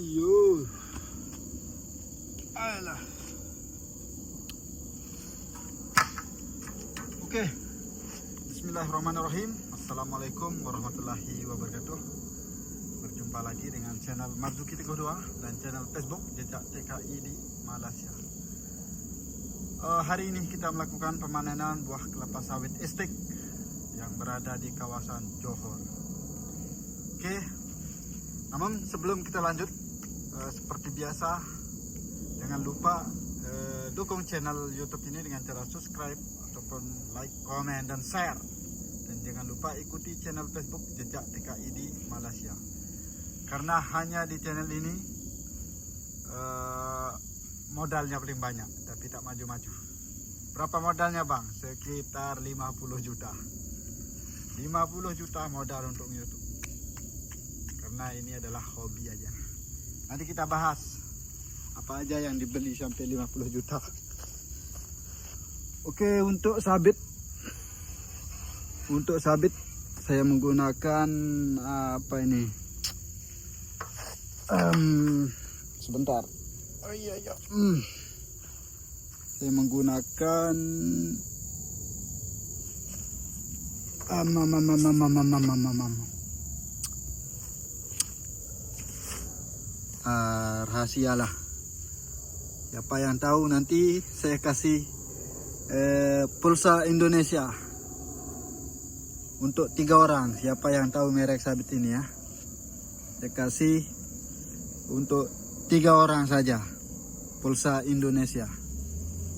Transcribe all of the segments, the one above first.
Ayo. Ayolah. Oke. Bismillahirrahmanirrahim. Assalamualaikum warahmatullahi wabarakatuh. Berjumpa lagi dengan channel Marzuki Teguh 2 dan channel Facebook Jejak TKI di Malaysia. Eh, hari ini kita melakukan pemanenan buah kelapa sawit estek yang berada di kawasan Johor. Oke, namun sebelum kita lanjut, eh, seperti biasa, jangan lupa eh, dukung channel YouTube ini dengan cara subscribe ataupun like, comment, dan share. Dan jangan lupa ikuti channel Facebook Jejak TKI di Malaysia. Karena hanya di channel ini eh, modalnya paling banyak, tapi tak maju-maju. Berapa modalnya bang? Sekitar 50 juta. 50 juta modal untuk YouTube karena ini adalah hobi aja. Nanti kita bahas apa aja yang dibeli sampai 50 juta. Oke, untuk sabit untuk sabit saya menggunakan apa ini? Em, sebentar. Oh iya iya. Hmm. Saya menggunakan Ah, mama mama mama mama mama Ah, rahasia lah. Siapa yang tahu nanti saya kasih eh, pulsa Indonesia. Untuk tiga orang. Siapa yang tahu merek sabit ini ya. Saya kasih untuk tiga orang saja. Pulsa Indonesia.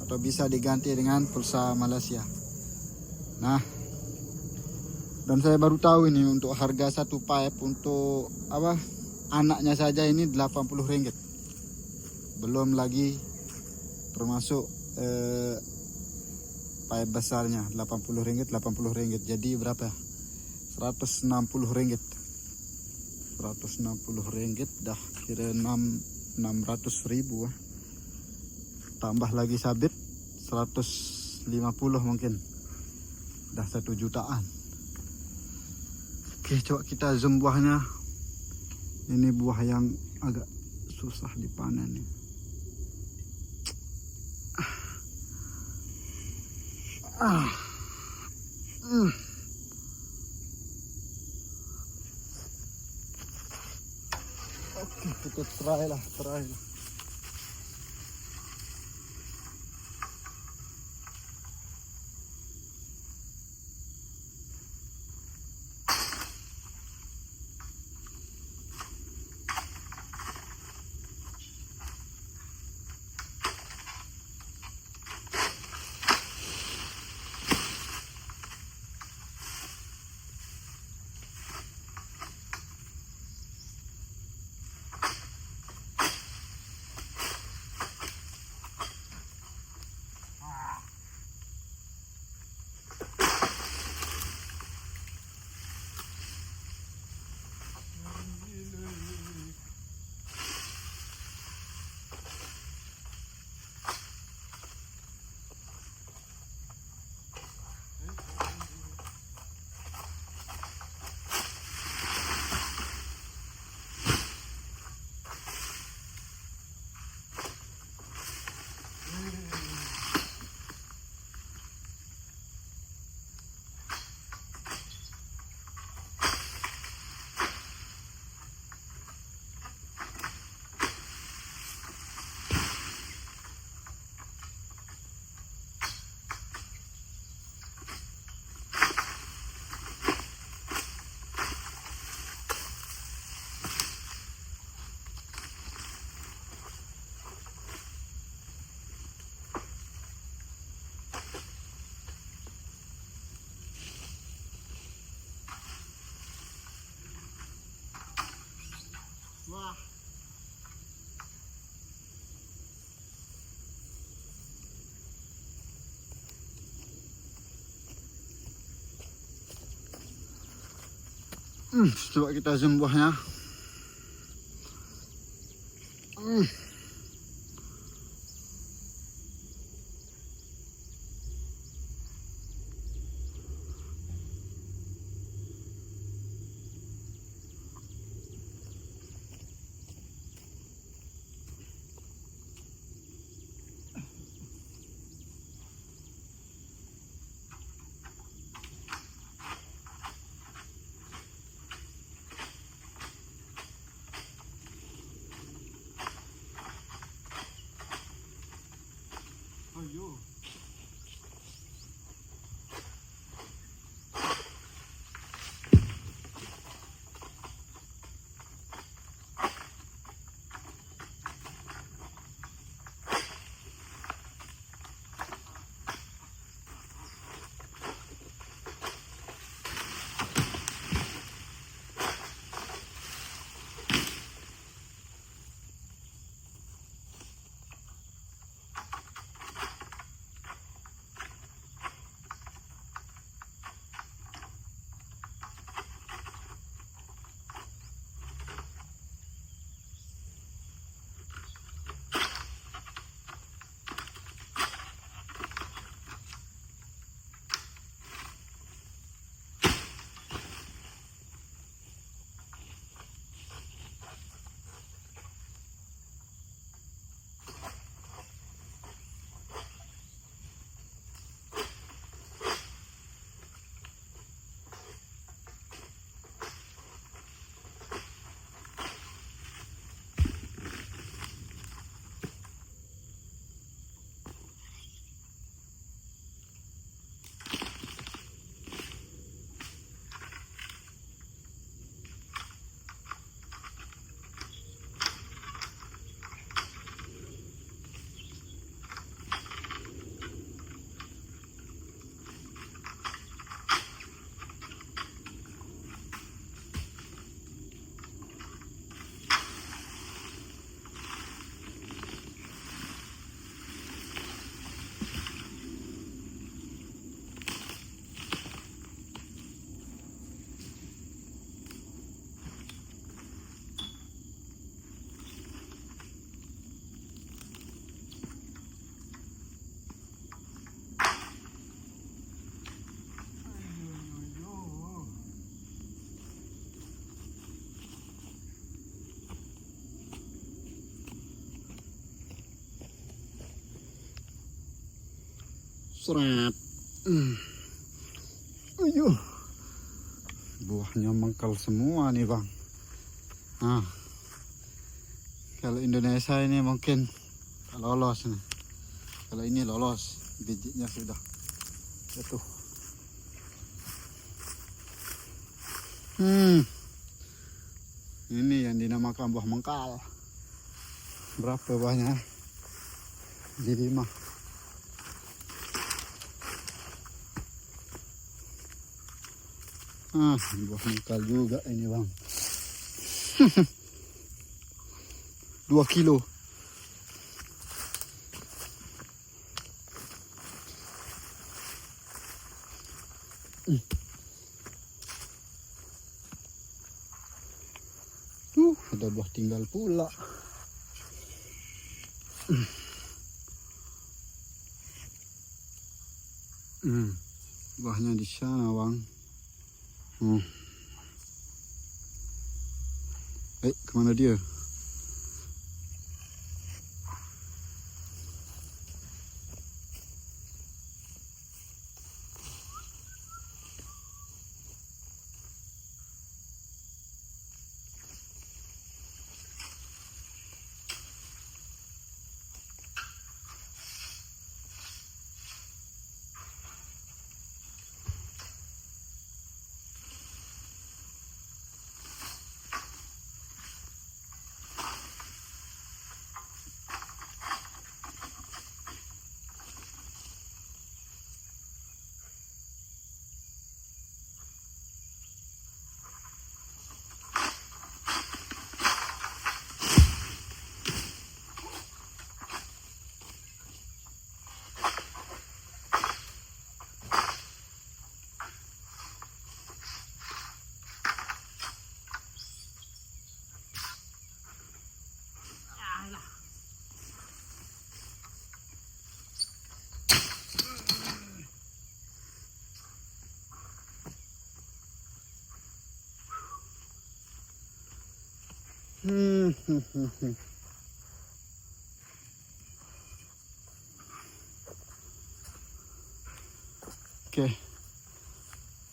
Atau bisa diganti dengan pulsa Malaysia. Nah. Dan saya baru tahu ini untuk harga satu pipe untuk apa anaknya saja ini 80 ringgit. Belum lagi termasuk eh, besarnya 80 ringgit 80 ringgit. Jadi berapa? 160 ringgit. 160 ringgit dah kira 6 600 ribu ah. tambah lagi sabit 150 mungkin. Dah satu jutaan. Oke, coba kita zoom buahnya. Ini buah yang agak susah dipanen nih. Ah. Hmm. Oke, kita try lah, try lah. Hmm, coba kita zoom buahnya. Hmm. Seret. Hmm. Buahnya mengkal semua nih bang. Nah, kalau Indonesia ini mungkin lolos nih. Kalau ini lolos, bijinya sudah jatuh. Hmm, ini yang dinamakan buah mengkal. Berapa buahnya? Di lima. Ah, buah juga ini bang. Dua kilo. Tuh, ada buah tinggal pula. Hmm. Buahnya di sana, Bang. Hmm. Eh, ke mana dia? Hmm, hmm, hmm, hmm. Oke.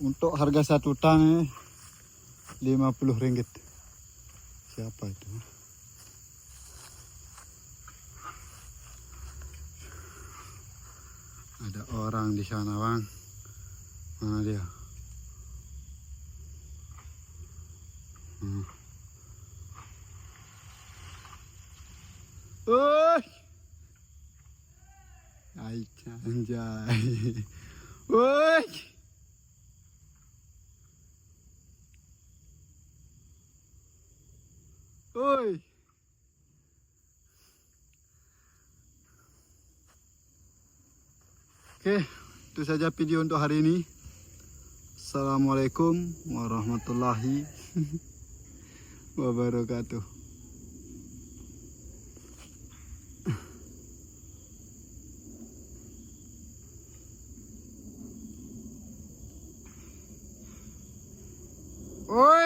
Untuk harga satu tang lima puluh ringgit. Siapa itu? Ada orang di sana, Bang. Mana dia? Hmm. Oi. Ai, anjay. Oi. Oi. Oke, itu saja video untuk hari ini. Assalamualaikum warahmatullahi wabarakatuh.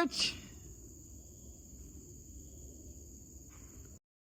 much.